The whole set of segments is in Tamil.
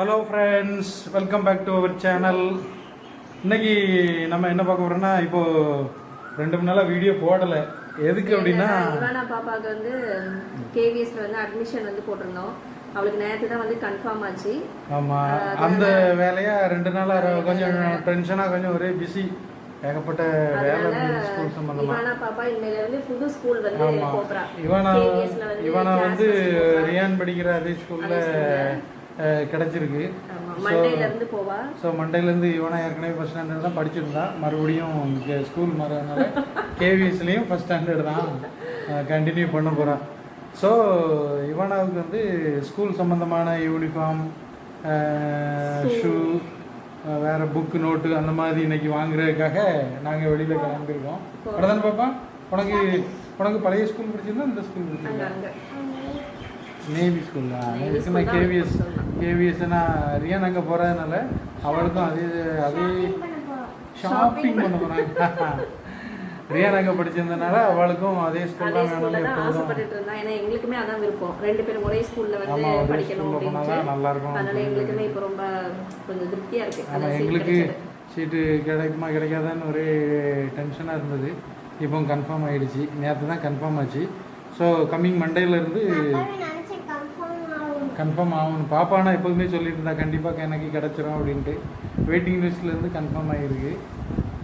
Hello friends welcome back to our channel இன்னைக்கு நம்ம என்ன பார்க்க போறோம்னா இப்போ ரெண்டு மூணு நாளாக வீடியோ போடலை. எதுக்கு அப்படின்னா இவானா பாப்பாவுக்கு வந்து கேவிஎஸ்ல வந்து அட்மிஷன் வந்து போட்டிருந்தோம். அவளுக்கு நேற்று தான் வந்து கன்ஃபார்ம் ஆச்சு. ஆமாம் அந்த வேலையா ரெண்டு நாளாக கொஞ்சம் டென்ஷனாக கொஞ்சம் ஒரே பிஸி ஏகப்பட்ட வேலை ஸ்கூல் சம்மந்தமாக இவானா பாப்பா இனிமேல வந்து புது ஸ்கூல் வந்து ஆமாம் போறா இவனா வந்து இவனா வந்து classes ரியான் படிக்கிற அதே ஸ்கூலில் கிடச்சிருக்கு. ஆமா மண்டேல இருந்து போவா? ஸோ மண்டேலேருந்து இவனா ஏற்கனவே ஃபஸ்ட் ஸ்டாண்டர்ட் தான் படிச்சிருந்தான் மறுபடியும் ஸ்கூல் மாறதுனால கேவிஎஸ்லேயும் ஃபஸ்ட் ஸ்டாண்டர்ட் தான். கண்டினியூ பண்ண போகிறான் ஸோ இவனாவுக்கு வந்து ஸ்கூல் சம்மந்தமான யூனிஃபார்ம் ஷூ வேறு புக்கு நோட்டு அந்த மாதிரி இன்னைக்கு வாங்குறதுக்காக நாங்கள் வெளியில் கிளம்பிருக்கோம் அப்படிதானே பாப்பா? உனக்கு உனக்கு பழைய ஸ்கூல் பிடிச்சிருந்தா இந்த ஸ்கூல் பிடிச்சிருந்தா? நேவி ஸ்கூல் நேவி தான் கேவிஎஸ் நான் ரியான் அங்கே போகிறதுனால அவளுக்கும் அதே அதே ஷாப்பிங் பண்ண போகிறாங்க ரியான் அங்கே படிச்சிருந்தனால அவளுக்கும் அதே ஸ்கூல் தான் வேணும்னு ஆசைப்பட்டுட்டு இருந்தா. ஏன்னா எங்களுக்குமே அதான் விருப்பம். ரெண்டு பேரும் ஒரே ஸ்கூல்ல வந்து படிக்கணும் அப்படின்ட்டு நல்லா இருக்கும் அதனால எங்களுக்குமே இப்போ ரொம்ப கொஞ்சம் திருப்தியா இருக்கு. ஆமாம் எங்களுக்கு. சீட்டு கிடைக்குமா கிடைக்காதான்னு ஒரே டென்ஷனாக இருந்தது. இப்போ கன்ஃபார்ம் ஆயிடுச்சு. நேற்று தான் கன்ஃபார்ம் ஆச்சு. ஸோ கம்மிங் மண்டேலேருந்து கன்ஃபார்ம் ஆகணும். பாப்பானா எப்போதுமே சொல்லிட்டு இருந்தா கண்டிப்பாக எனக்கு கிடச்சிரும் அப்படின்ட்டு. வெயிட்டிங் லிஸ்ட்லேருந்து கன்ஃபார்ம் ஆகிருக்கு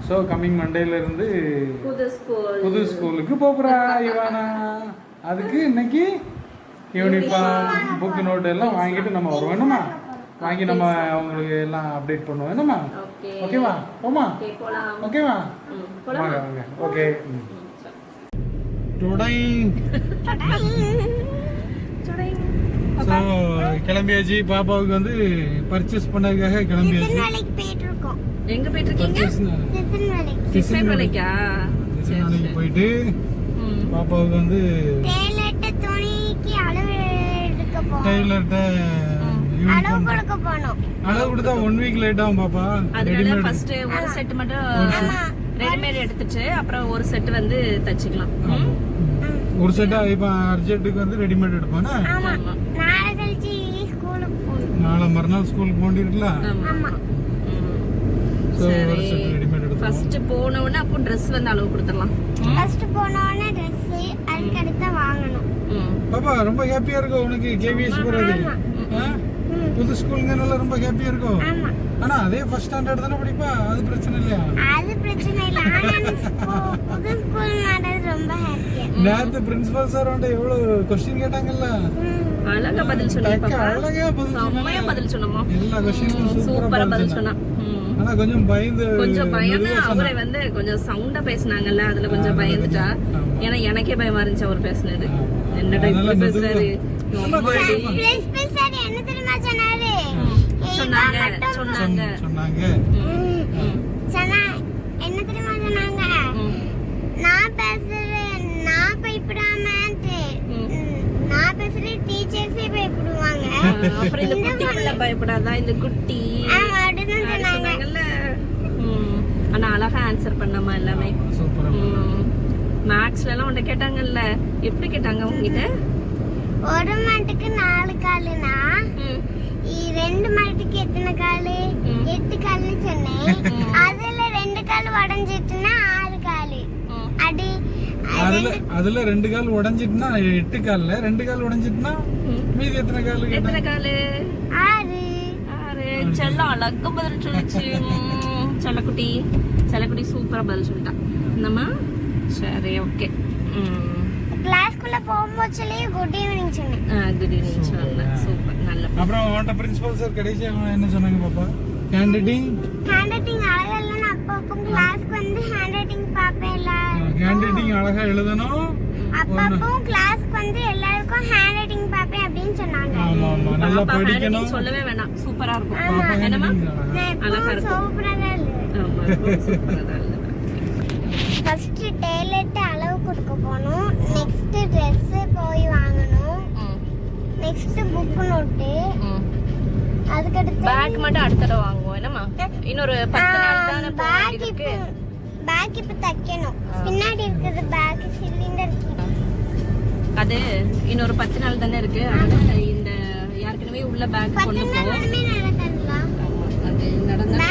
ஸோ கம்மிங் மண்டேலேருந்து புது ஸ்கூல் புது ஸ்கூலுக்கு போகிறா இவானா. அதுக்கு இன்னைக்கு யூனிஃபார்ம் புக்கு நோட்டு எல்லாம் வாங்கிட்டு நம்ம வருவோம். என்னம்மா? வாங்கி நம்ம அவங்களுக்கு எல்லாம் அப்டேட் பண்ணுவோம். என்னம்மா? ஓகே. ஓகேவா போமா ஓகேவா ம், போலாமா. வாங்க. வாங்க ஓகே. டுடை சுடைங். ஸோ கிளம்பியாச்சு. பாப்பாவுக்கு வந்து பர்ச்சேஸ் பண்ணதுக்காக கிளம்பியாச்சு. எங்க போயிட்டு இருக்கீங்க போயிட்டு ம். பாப்பாவுக்கு வந்து டெய்லர்ட்ட துணிக்கு அளவு கொடுத்தா ஒன் வீக் லேட் ஆகும் பாப்பா. அதனால ரெடிமேட் ஃபர்ஸ்ட் ஒரு செட் மட்டும் ரெடிமேட் எடுத்துட்டு அப்புறம் ஒரு செட் வந்து தச்சுக்கலாம். ம்? ஒரு செட்டா இப்போ அர்ஜென்ட்டுக்கு வந்து ரெடிமேட் எடுப்பானா. நாளை கழிச்சு ஸ்கூலுக்கு போகணும். நாளை மறுநாள் ஸ்கூலுக்கு போண்டிருக்கல சரி. ஃபர்ஸ்ட் போன உடனே அப்போ ட்ரெஸ் வந்து அளவு கொடுத்துடலாம். ஃபர்ஸ்ட் போனோடனே ட்ரெஸ் அதுக்கு அடுத்து வாங்கணும். பாப்பா ரொம்ப ஹாப்பியா இருக்கும் உனக்கு? கேவிஎஸ் போறது. புது ஸ்கூலுங்கிறனால ரொம்ப ஹாப்பியா இருக்கும். ஆமா. ஆனா அதே ஃபர்ஸ்ட் ஸ்டாண்டர்ட் தானே படிப்பா? அது பிரச்சனை இல்லையா? அது பிரச்சனை இல்லை. புது ஸ்கூல் நடந்தது ரொம்ப ஹாப்பியா நேத்து பிரின்சிபல் சார் வந்து எவ்வளவு கொஸ்டின் கேட்டாங்கல்ல? அழகா பதில் சொன்னீங்க அழகா பதில் சொன்னாங்க. பதில் சொன்னோமா எல்லா கொஸ்டினும் சூப்பரா பதில் சொன்னா. ஆனா கொஞ்சம் பயந்து கொஞ்சம் பயந்து. அவரை வந்து கொஞ்சம் சவுண்டா பேசுனாங்கல்ல அதுல கொஞ்சம் பயந்துட்டா. ஏன்னா எனக்கே பயமா இருந்துச்சு அவர் பேசுனது. என்னடா இப்படி. பேசுறாரு சும்மா அம்மாடி. தைரியமா. பிரின்சிபல் சார் என்ன தெரியுமா சொன்னாரு சொன்னாங்க சொன்னாங்க. என்ன தெரியுமா சொன்னாங்க. நான் பேசுறேன் நான் பயப்படாமட்டு ம். நான் பேசுறேன் டீச்சர்ஸே பயப்படுவாங்க. அப்புறம் இந்த குட்டி பிள்ளை பயப்படாதா? இந்த குட்டி. சொன்னாங்கல்ல. ஆனா அழகா ஆன்சர் பண்ணாமா எல்லாமே. சூப்பரா மேக்ஸ்ல எல்லாம் உன்ட்ட கேட்டாங்கல்ல. எப்படி கேட்டாங்க உங்ககிட்ட ஒரு மாட்டுக்கு நாலு காலுனா ரெண்டு மாட்டுக்கு எத்தனை காலு ம். எட்டு கால்னு சொன்னேன். அதுல ரெண்டு கால் உடஞ்சிட்டுனா ஆறு காலு. ம். அடி அதுல அதுல ரெண்டு கால் உடைஞ்சிட்டுனா எட்டு கால்ல ரெண்டு கால் உடைஞ்சிட்டுனா ம். மீதி எத்தனை கால் எத்தனை காலு? ஆறு. ஆறு. செல்லம் அழகா பதில் சொல்லிச்சு. ம், செல்லக்குட்டி. செல்லக்குட்டி சூப்பரா பதில் சொல்லிட்டான் என்னம்மா சரி ஓகே கிளாஸ்க்குள்ள போகும்போது சொல்லி குட் ஈவினிங் சொன்னேன் குட் ஈவினிங் சொன்னேன் சூப்பர். நல்ல அப்புறம் அவன்கிட்ட பிரின்சிபல் சார் கடைசியா என்ன சொன்னாங்க பாப்பா? ஹேண்ட் ரைட்டிங் ஹேண்ட் ரைட்டிங் அழகா இல்லைன்னு அப்பப்போ கிளாஸ்க்கு வந்து ஹேண்ட் ரைட்டிங் பார்ப்பேன் ஹேண்ட் ரைட்டிங் அழகா எழுதணும். அப்பப்போ கிளாஸ்க்கு வந்து எல்லாருக்கும் ஹேண்ட் ரைட்டிங் பார்ப்பேன் அப்படின்னு சொன்னாங்க. ஆமா ஆமா நல்லா படிக்கணும். சொல்லவே வேணாம். சூப்பரா இருக்கும். அழகா. சோப்பரா தான் இல்லை ஆமா சூப்பரா தான் எழுதுவேன். ஃபர்ஸ்ட் டெய்லர்ட்ட அளவு கொடுக்க போனோம் நெக்ஸ்ட் ட்ரெஸ் போய் வாங்கணும். நெக்ஸ்ட் புக் நோட்டு அதுக்கடுத்து பேக் மட்டும் அடுத்த தடவை வாங்குவோம். என்னமா இன்னொரு பத்து நாள் தானே பேக் இருக்கு பேக் இப்ப தைக்கணும். பின்னாடி இருக்குது பேக் சிலிண்டர் அது இன்னொரு பத்து நாள் தானே இருக்கு. அதனால இந்த ஏற்கனவே உள்ள பேக் கொண்டு போவோம். அது நடந்தா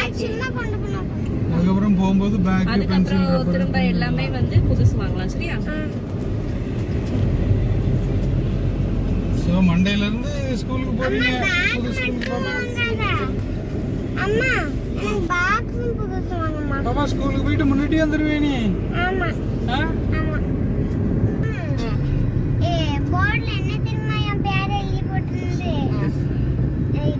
ஒண்ணுமே நடக்காது பேக் அதுக்கப்புறம் திரும்ப எல்லாமே வந்து புதுசு வாங்கலாம் சரியா? ஸோ மண்டேல இருந்து ஸ்கூலுக்கு போறீங்க? புது ஸ்கூலுக்கு அம்மா பாக்ஸும் புதுசு வாங்கம்மா பாப்பா ஸ்கூலுக்கு போயிட்டு முன்னாடி வந்துருவே நீ ஆமா. ஆ? ஆமா ஏ போர்ட்ல என்ன தெரியுமா என் பேர் எழுதி போட்டிருந்தது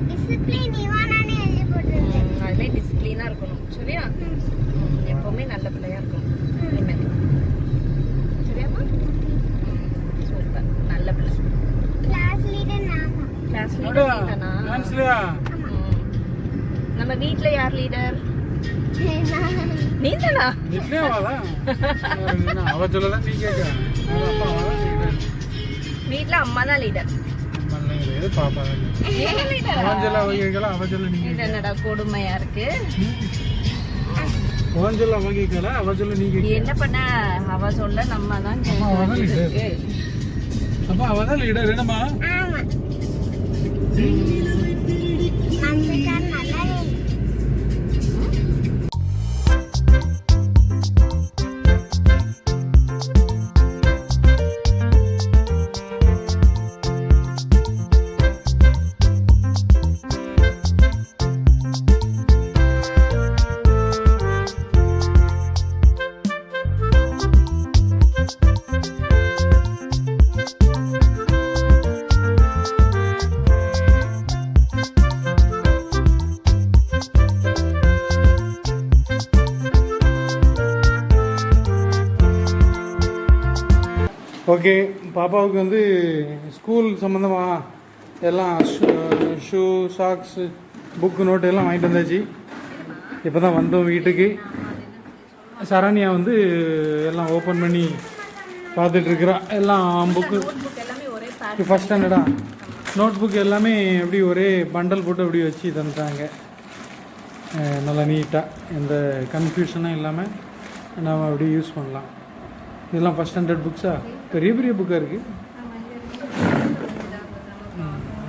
டிசிப்ளின் இவானானே எழுதி போட்டிருந்தது அதுலேயே டிசிப்ளினாக இருக்கணும் சரியா ம், எப்பவுமே நல்ல பிள்ளையா இருக்கணும் இனிமேல் சரியாம்மா சூப்பர் நல்ல பிள்ளை கிளாஸ் லீடர் நான் தான் கிளாஸ் அடா, லீடர் நீதானா டான்ஸ்லயா? ம். நம்ம வீட்ல யார் லீடர் அவ நீ கேட்க. அவ அப்பா அவதான் leader. வீட்ல அம்மா தான் லீடர் தான். லீடர் நீ. என்னடா கொடுமையா இருக்கு? நீ நீ. என்ன பண்ண? அவ சொல்ல நம்ம தான். அப்ப அவதான் என்னம்மா? ஆமா ஓகே பாப்பாவுக்கு வந்து ஸ்கூல் சம்மந்தமாக எல்லாம் ஷூ சாக்ஸு புக்கு நோட்டு எல்லாம் வாங்கிட்டு வந்தாச்சு. இப்போ தான் வந்தோம் வீட்டுக்கு. சரண்யா வந்து எல்லாம் ஓப்பன் பண்ணி பார்த்துட்ருக்குறா எல்லாம் புக்கு ஃபஸ்ட் ஸ்டாண்டர்டா நோட் புக் எல்லாமே எப்படி ஒரே பண்டல் போட்டு அப்படி வச்சு தந்துட்டாங்க. நல்லா நீட்டாக எந்த கன்ஃபியூஷனும் இல்லாமல் நாம் அப்படி யூஸ் பண்ணலாம். இதெல்லாம் ஃபஸ்ட் ஸ்டாண்டர்ட் புக்ஸா பெரிய பெரிய புக்காக இருக்குது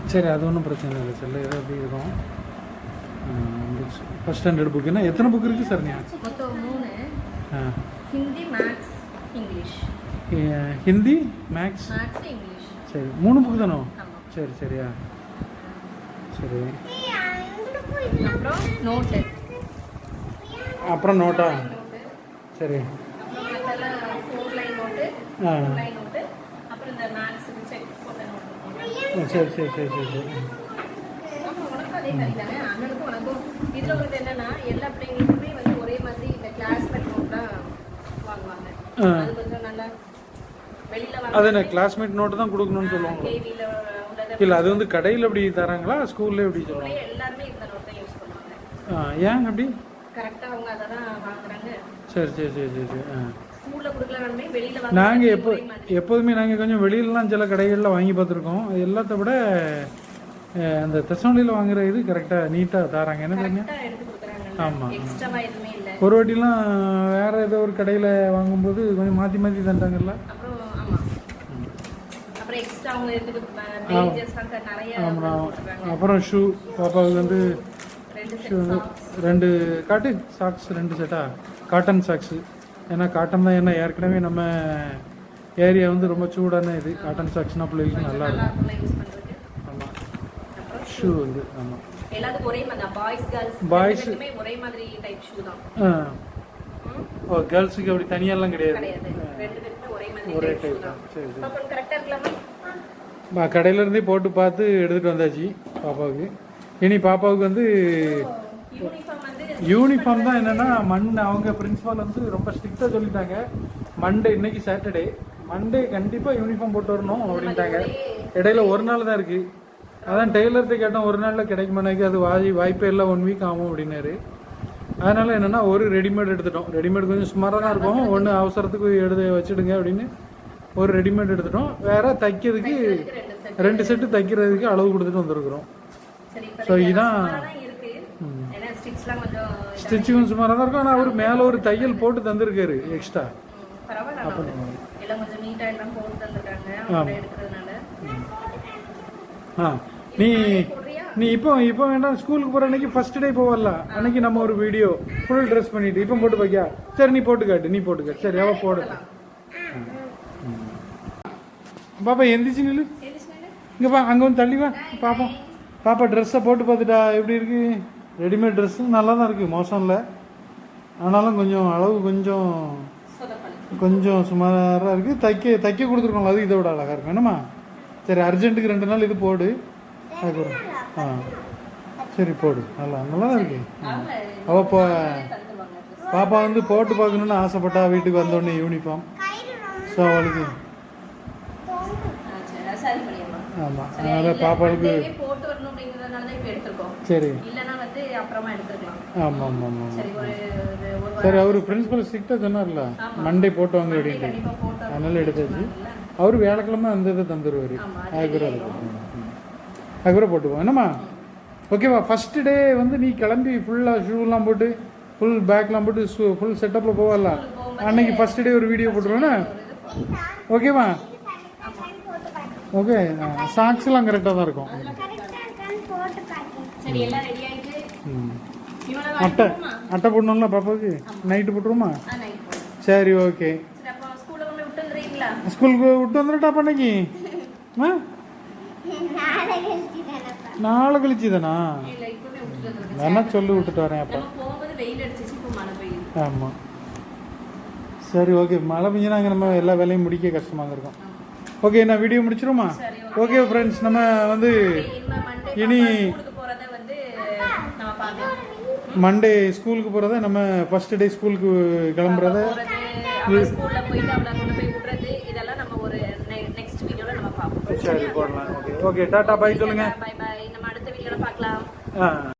சரி அது ஒன்றும் பிரச்சனை இல்லை செல்ல ஏதோ அப்படி இருக்கும். ஃபஸ்ட் ஸ்டாண்டர்ட் புக்குன்னா எத்தனை புக் இருக்குது மூணு. ஆ. Hindi maths English. Hindi maths? English. சரி மூணு புக்கு தானோ. சரி சரியா. சரி. அப்புறம் நோட்டு அப்புறம் நோட்டா சரி அப்புறம் மற்றெல்லாம் ஃபோர் லைன் நோட்டு ஆ லைன் நோட்டு அப்புறம் இந்த மேக்ஸ் செக் போட்ட நோட்டு ஓ, சரி சரி சரி சரி சரி உனக்கும் அதே மாதிரி தானே அண்ணனுக்கும் உனக்கும் இதுல உங்களுக்கு என்னன்னா எல்லா பிள்ளைங்களுக்குமே வந்து ஒரே மாதிரி இந்த கிளாஸ்மேட் நோட் தான் வாங்குவாங்க. அது கொஞ்சம் நல்லா வெளியில அது என்ன கிளாஸ்மேட் நோட்டு தான் கொடுக்கணும்னு சொல்லுவாங்க இல்லை அது வந்து கடையில் எப்படி தராங்களா ஸ்கூல்ல எப்படி சொல்லுவாங்க எல்லாருமே இந்த நோட் தான் யூஸ் பண்ணுவாங்க ஆ ஏன் அப்படி கரெக்டா அவங்க அதை தான் வாங்குறாங்க சரி சரி சரி சரி ஆ நாங்கள் எப்போ. எப்போதுமே நாங்கள் கொஞ்சம் வெளியிலலாம் சில கடைகளில் வாங்கி பார்த்துருக்கோம். அது எல்லாத்த விட அந்த தசமொழியில் வாங்குற இது கரெக்டாக நீட்டாக தராங்க. என்ன தெரியுங்க கரெக்டா எடுத்து கொடுக்குறாங்க ஆமா. எக்ஸ்ட்ராவா எதுவுமே இல்ல. ஒரு வாட்டிலாம் வேற ஏதோ ஒரு கடையில் வாங்கும்போது கொஞ்சம் மாற்றி மாற்றி தந்தாங்கல்ல? அப்புறம் ஷூ பாப்பாவுக்கு வந்து ரெண்டு ஷூ வந்து ரெண்டு காட்டு சாக்ஸ் ரெண்டு செட்டா காட்டன் சாக்ஸு ஏன்னா காட்டன் தான் ஏன்னா ஏற்கனவே நம்ம ஏரியா வந்து ரொம்ப சூடான இது. காட்டன் சாக்ஸ்னா பிள்ளைகளுக்கு நல்லா இருக்கும். ஆமாம் ஷூ வந்து ஆமாம் எல்லாத்துக்கும் ஒரே மாதிரி பாய்ஸ் கேர்ள்ஸ் Boys- ரெண்டுமே ஒரே மாதிரி டைப் ஷூ தான். ஆ. ம்? ஓ கேர்ள்ஸுக்கு அப்படி தனியாலாம் கிடையாது. ரெண்டு ஒரே மாதிரி ஒரே டைப் தான். சரி சரி. பாப்பா கரெக்டா இருக்கலாமா? பா கடையில இருந்தே போட்டு பார்த்து எடுத்துகிட்டு வந்தாச்சு பாப்பாவுக்கு. இனி பாப்பாவுக்கு வந்து யூனிஃபார்ம் வந்து யூனிஃபார்ம் தான் என்னன்னா மண் அவங்க பிரின்சிபால் வந்து ரொம்ப ஸ்ட்ரிக்டாக சொல்லிட்டாங்க. மண்டே இன்னைக்கு சாட்டர்டே மண்டே கண்டிப்பாக யூனிஃபார்ம் போட்டு வரணும் அப்படின்ட்டாங்க. இடையில ஒரு நாள் தான் இருக்கு. அதான் டெய்லர்கிட்ட கேட்டோம் ஒரு நாளில் கிடைக்குமானாக்கி அது வாய் வாய்ப்பே இல்லை ஒன் வீக் ஆகும் அப்படின்னாரு. அதனால என்னன்னா ஒரு ரெடிமேட் எடுத்துட்டோம். ரெடிமேட் கொஞ்சம் சுமாராக தான் இருக்கும். ஒன்று அவசரத்துக்கு எடுத்து வச்சுடுங்க அப்படின்னு ஒரு ரெடிமேட் எடுத்துட்டோம். வேற தைக்கிறதுக்கு ரெண்டு செட் ரெண்டு செட்டு தைக்கிறதுக்கு அளவு கொடுத்துட்டு வந்திருக்கிறோம். ஸோ இதான் ஸ்டிச்லாம் கொஞ்சம் ஸ்டிச்சிங்கும் சுமாராக தான் இருக்கும். ஆனால் அவர் மேலே ஒரு தையல் போட்டு தந்திருக்காரு எக்ஸ்ட்ரா பரவாயில்ல. எல்லாம் கொஞ்சம் நீட்டா எல்லாம் போட்டு தந்துருக்காங்க எடுக்கிறதுனால. ஆ நீ நீ இப்போ இப்போ வேண்டாம் ஸ்கூலுக்கு போற அன்னைக்கு ஃபர்ஸ்ட் டே போவல அன்னைக்கு நம்ம ஒரு வீடியோ ஃபுல் ட்ரெஸ் பண்ணிட்டு இப்போ போட்டு பாக்கியா சரி நீ போட்டு காட்டு நீ போட்டு காட்டு. சரி அவ போடு. பாப்பா எந்திரிச்சு நில்லு. இங்க பா அங்க வந்து தள்ளி வா. பாப்போம் பாப்பா ட்ரெஸ்ஸை போட்டு பார்த்துட்டா எப்படி இருக்கு? ரெடிமேட் ட்ரெஸ் நல்லா தான் இருக்கு மோசம் இல்லை. ஆனாலும் கொஞ்சம் அளவு கொஞ்சம் கொஞ்சம் சுமாராக இருக்குது தைக்க தைக்க கொடுத்துருக்கோம்ல அது இதை விட அழகாக இருக்கும். என்னம்மா? சரி அர்ஜென்ட்டுக்கு ரெண்டு நாள் இது போடு. அதுக்கப்புறம். ஆ. சரி போடு. நல்லா நல்லா தான் இருக்கு அவள் இப்போ. பாப்பா வந்து போட்டு பார்க்கணுன்னு ஆசைப்பட்டா வீட்டுக்கு வந்தோடனே யூனிஃபார்ம் கயிறு ரொம்ப ஸோ அவளுக்கு ஆமாம்? அதனால் எடுத்திருக்கோம். சரி. அப்புறமா எடுத்துக்கலாம் ஆமாம் ஆமாம் ஆமாம் சரி ஒரு ஒரு ஒரு வாரம் சரி அவர் பிரின்சிபல் ஸ்ட்ரிக்டாக சொன்னார்ல. மண்டே போட்டு வாங்க அப்படின்ட்டு. அதனால எடுத்தாச்சு. அவர் வியாழக்கிழமை அந்த இதை தந்துடுவார் ஆமா, அது அதுக்குற ready அதுக்குற போட்டுப்போம் என்னம்மா? ஓகேவா? ஃபர்ஸ்ட் டே வந்து நீ கிளம்பி ஃபுல்லாக ஷூலாம் போட்டு ஃபுல் பேக்லாம் போட்டு ஃபுல் செட்டப்பில் போவல அன்னைக்கு ஃபர்ஸ்ட் டே ஒரு வீடியோ போட்டுருவேண்ணா ஓகேவா? ஓகே சாக்ஸ்லாம் கரெக்டாக தான் இருக்கும். சரி எல்லாம் ரெடி ஆயிட்டு ம். இவனை அட்டை அட்டை போடணும்ல பாப்பாவுக்கு? நைட்டு போட்டுருமா? ஆ நைட் போதும் சரி ஓகே ஸ்கூலுக்கு விட்டு வந்துட்டா பண்ணைக்கு ஆ? நாளை கழிச்சு தானா? வேணா சொல்லி விட்டுட்டு வரேன் அப்போ? ஆமாம் சரி ஓகே மழை பெஞ்சுனா அங்கே நம்ம எல்லா வேலையும் முடிக்க கஷ்டமாக இருக்கும். ஓகே நான் வீடியோ முடிச்சிருமா? சரி ஓகே ஃப்ரெண்ட்ஸ் நம்ம வந்து இனி ஸ்கூலுக்கு போறத வந்து நம்ம பார்க்கலாம் மண்டே ஸ்கூலுக்கு போகிறத நம்ம ஃபர்ஸ்ட் டே ஸ்கூலுக்கு கிளம்புறத ஸ்கூல்ல போயிட்டு அவளை கொண்டு போய் விடுறது இதெல்லாம் நம்ம ஒரு நெக்ஸ்ட் வீடியோல நம்ம பார்ப்போம். சரி போடலாம். ஓகே ஓகே டாட்டா பை சொல்லுங்கள் பை பை நம்ம அடுத்த வீடியோல பார்க்கலாம். ஆ.